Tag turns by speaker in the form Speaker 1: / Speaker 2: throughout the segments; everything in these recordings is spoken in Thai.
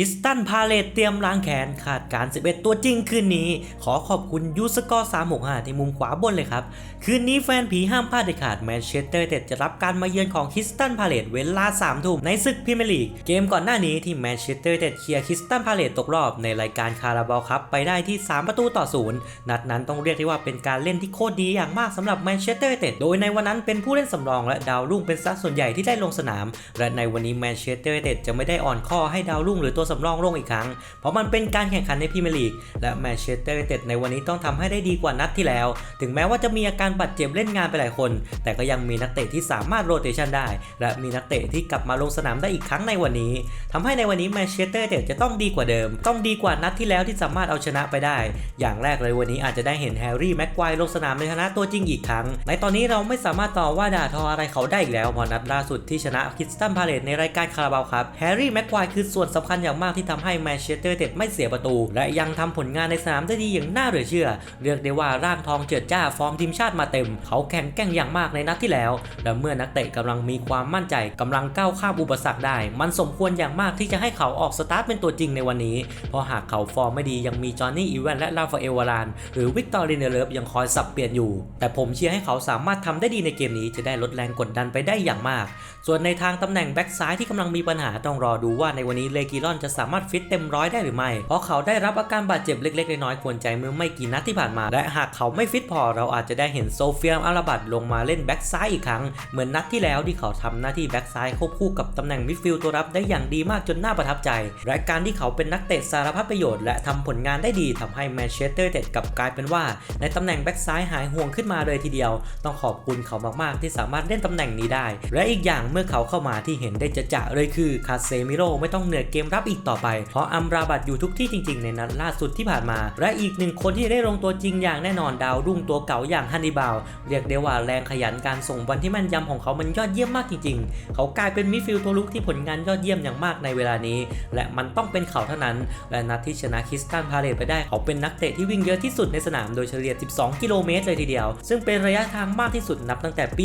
Speaker 1: คิสตันพาเลตเตรียมล้างแขนขาดการ 11 ตัวจริงคืนนี้ ขอขอบคุณยูสกอร์365 ที่มุมขวาบนเลยครับ คืนนี้แฟนผีห้ามพลาดเด็ดขาดแมนเชสเตอร์เต็ดจะรับการมาเยือนของคิสตันพาเลตเวลา 3 ทุ่มในศึกพรีเมียร์ลีก เกมก่อนหน้านี้ที่แมนเชสเตอร์เต็ดเคลียร์คิสตันพาเลตตกรอบในรายการคาราบาลครับไปได้ที่ 3 ประตูต่อศูนย์นัดนั้นต้องเรียกได้ว่าเป็นการเล่นที่โคตรดีอย่างมากสำหรับแมนเชสเตอร์เต็ดโดยในวันนั้นเป็นผู้เล่นสำรองและดาวรุ่งเป็นสัดส่วนใหญ่ที่ได้ลงสนาม และในวันนี้แมนเชสเตอร์เต็ดจะไม่ได้อ่อนข้อให้ดาวรุ่งหรือตัวสำรองลงอีกครั้ง เพราะมันเป็นการแข่งขันในพรีเมียร์ลีก และแมนเชสเตอร์ยูไนเต็ดในวันนี้ต้องทำให้ได้ดีกว่านัดที่แล้ว ถึงแม้ว่าจะมีอาการบาดเจ็บเล่นงานไปหลายคน แต่ก็ยังมีนักเตะที่สามารถโรเตชันได้ และมีนักเตะที่กลับมาลงสนามได้อีกครั้งในวันนี้ทำให้ในวันนี้แมนเชสเตอร์ยูไนเต็ดจะต้องดีกว่าเดิม ต้องดีกว่านัดที่แล้วที่สามารถเอาชนะไปได้ อย่างแรกเลยวันนี้อาจจะได้เห็นแฮร์รี่แม็กควายลงสนามในฐานะตัวจริงอีกครั้ง ในตอนนี้เราไม่สามารถต่อว่าด่าทออะไรเขาได้อีกแล้วพอนัดล่าสุดที่ชนะคิสตันพาเลตในรายการคาราบาวครับแฮร์รี่แม็กควายคือส่วนสำคัญอย่างมากที่ทำให้แมนเชสเตอร์เต็ดไม่เสียประตู และยังทำผลงานในสนามได้ดีอย่างน่าเหลือเชื่อ เรียกได้ว่าร่างทองเจิดจ้าฟอร์มทีมชาติมาเต็ม เขาแข่งแกร่งอย่างมากในนัดที่แล้ว และเมื่อนักเตะกำลังมีความมั่นใจกำลังก้าวข้ามอุปสรรคได้ มันสมควรอย่างมากที่จะให้เขาออกสตาร์ทเป็นตัวจริงในวันนี้ เพราะหากเขาฟอร์มไม่ดียังมีจอห์นนี่อีแวนและลาฟาเอลวารานหรือวิกตอร์ลินเนเลฟยังคอยสับเปลี่ยนอยู่ แต่ผมเชียร์ให้เขาสามารถทำได้ดีในเกมนี้จะได้ลดแรงกดดันไปได้อย่างมาก ส่วนในทางตำแหน่งแบ็กซ้ายที่กำลังมีปัญหาต้องรอดูว่าในวันนี้เลกิรอนจะสามารถฟิตเต็มร้อยได้หรือไม่ เพราะเขาได้รับอาการบาดเจ็บเล็ก ๆ น้อยๆควรใจเมื่อไม่กี่นัดที่ผ่านมา และหากเขาไม่ฟิตพอเราอาจจะได้เห็นโซเฟียมอาราบัตลงมาเล่นแบ็กซ้ายอีกครั้ง เหมือนนัดที่แล้วที่เขาทำหน้าที่แบ็กซ้ายควบคู่กับตำแหน่งมิดฟิลด์ตัวรับได้อย่างดีมากจนน่าประทับใจและการที่เขาเป็นนักเตะสารพัดประโยชน์และทำผลงานได้ดีทำให้แมนเชสเตอร์เต็ดกับกลายเป็นว่า ในตำแหน่งแบ็กซ้ายหายห่วงขึ้นมาเลยทีเดียว ต้องขอบคุณเขามากๆ ที่สามารถเล่นตำแหน่งนี้ได้ และอีกอย่างเมื่อเขาเข้ามาที่เห็นได้จะจะเลยคือคาเซมิโร่ไม่ต้องเหนื่อยเกมรับอีกต่อไป เพราะอัมราบัตอยู่ทุกที่จริง ๆ ในนัดล่าสุดที่ผ่านมา และอีกหนึ่งคนที่ได้ลงตัวจริงอย่างแน่นอนดาวรุ่งตัวเก่าอย่างฮันนิบาลเรียกได้ว่าแรงขยันการส่งบอลที่แม่นยำของเขามันยอดเยี่ยมมากจริง ๆ เขากลายเป็นมิดฟิลด์ตัวลุกที่ผลงานยอดเยี่ยมอย่างมากในเวลานี้ และมันต้องเป็นเขาเท่านั้น และนัดที่ชนะคริสตันพาเลตไปได้เขาเป็นนักเตะที่วิ่งเยอะที่สุดในสนามโดยเฉลี่ย 12 กิโลเมตรเลยทีเดียว ซึ่งเป็นระยะทางมากที่สุดนับตั้งแต่ปี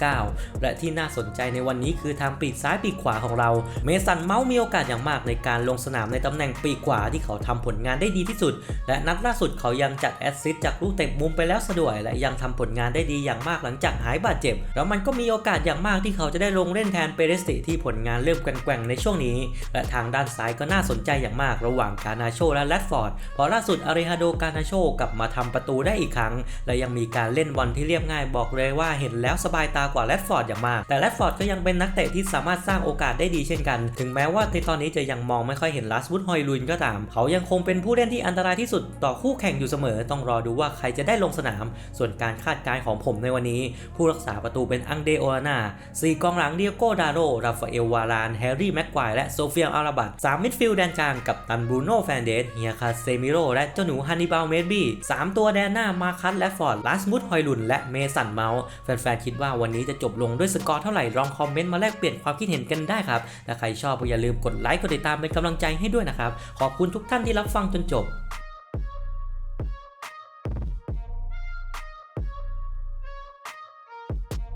Speaker 1: 2019 และที่น่าสนใจในวันนี้คือทางปีกซ้ายปีกขวาของเรา เมสันเมาส์มีโอกาสอย่างมากในการลงสนามในตำแหน่งปีกขวาที่เขาทำผลงานได้ดีที่สุด และนัดล่าสุดเขายังจัดแอสซิสต์จากลูกเตะมุมไปแล้วสะดวย และยังทำผลงานได้ดีอย่างมากหลังจากหายบาดเจ็บ แล้วมันก็มีโอกาสอย่างมากที่เขาจะได้ลงเล่นแทนเปเรสติที่ผลงานเริ่มแกว่งๆในช่วงนี้ และทางด้านซ้ายก็น่าสนใจอย่างมากระหว่างกานาโชและแรดฟอร์ดเพราะล่าสุดอาริฮาโดกานาโชกลับมาทำประตูได้อีกครั้ง และยังมีการเล่นบอลที่เรียบง่ายบอกเลยว่าเห็นแล้วสบายตากว่าแรดฟอร์ดอย่างมาก แต่แรดฟอร์ดก็ยังเป็นนักเตะที่สามารถสร้างโอกาสได้ดีเช่นกัน ถึงแม้ว่าในตอนนี้จะยังมองไม่ค่อยเห็นลัสวุฒฮอยลุนก็ตาม เขายังคงเป็นผู้เล่นที่อันตรายที่สุดต่อคู่แข่งอยู่เสมอ ต้องรอดูว่าใครจะได้ลงสนาม ส่วนการคาดการณ์ของผมในวันนี้ ผู้รักษาประตูเป็นอังเดโออานาสี่กองหลังเดียโกดาโรราฟาเอลวารานแฮร์รี่แม็กควายและโซเฟียอาราบัตสามมิดฟิลด์แดนกลางกับตันบรูโน่แฟนเดสเฮียคาเซมิโรและเจ้าหนูฮันนิบาลเมดบี้สามตัวแดนหน้ามาคัสและฟอร์ดลัสมุดฮอยลุนและเมสันเมาส์แฟนๆคิดว่าวันนี้จะจบลงด้วยสกอร์เท่าไหร่ลองคอมเมนต์มาแลกเปลี่ยนความคิดเห็นกันได้ครับและใครชอบก็อย่าลืมกดไลค์กดติดตามเป็นกำลังใจให้ด้วยนะครับ ขอบคุณทุกท่านที่รับฟังจนจบ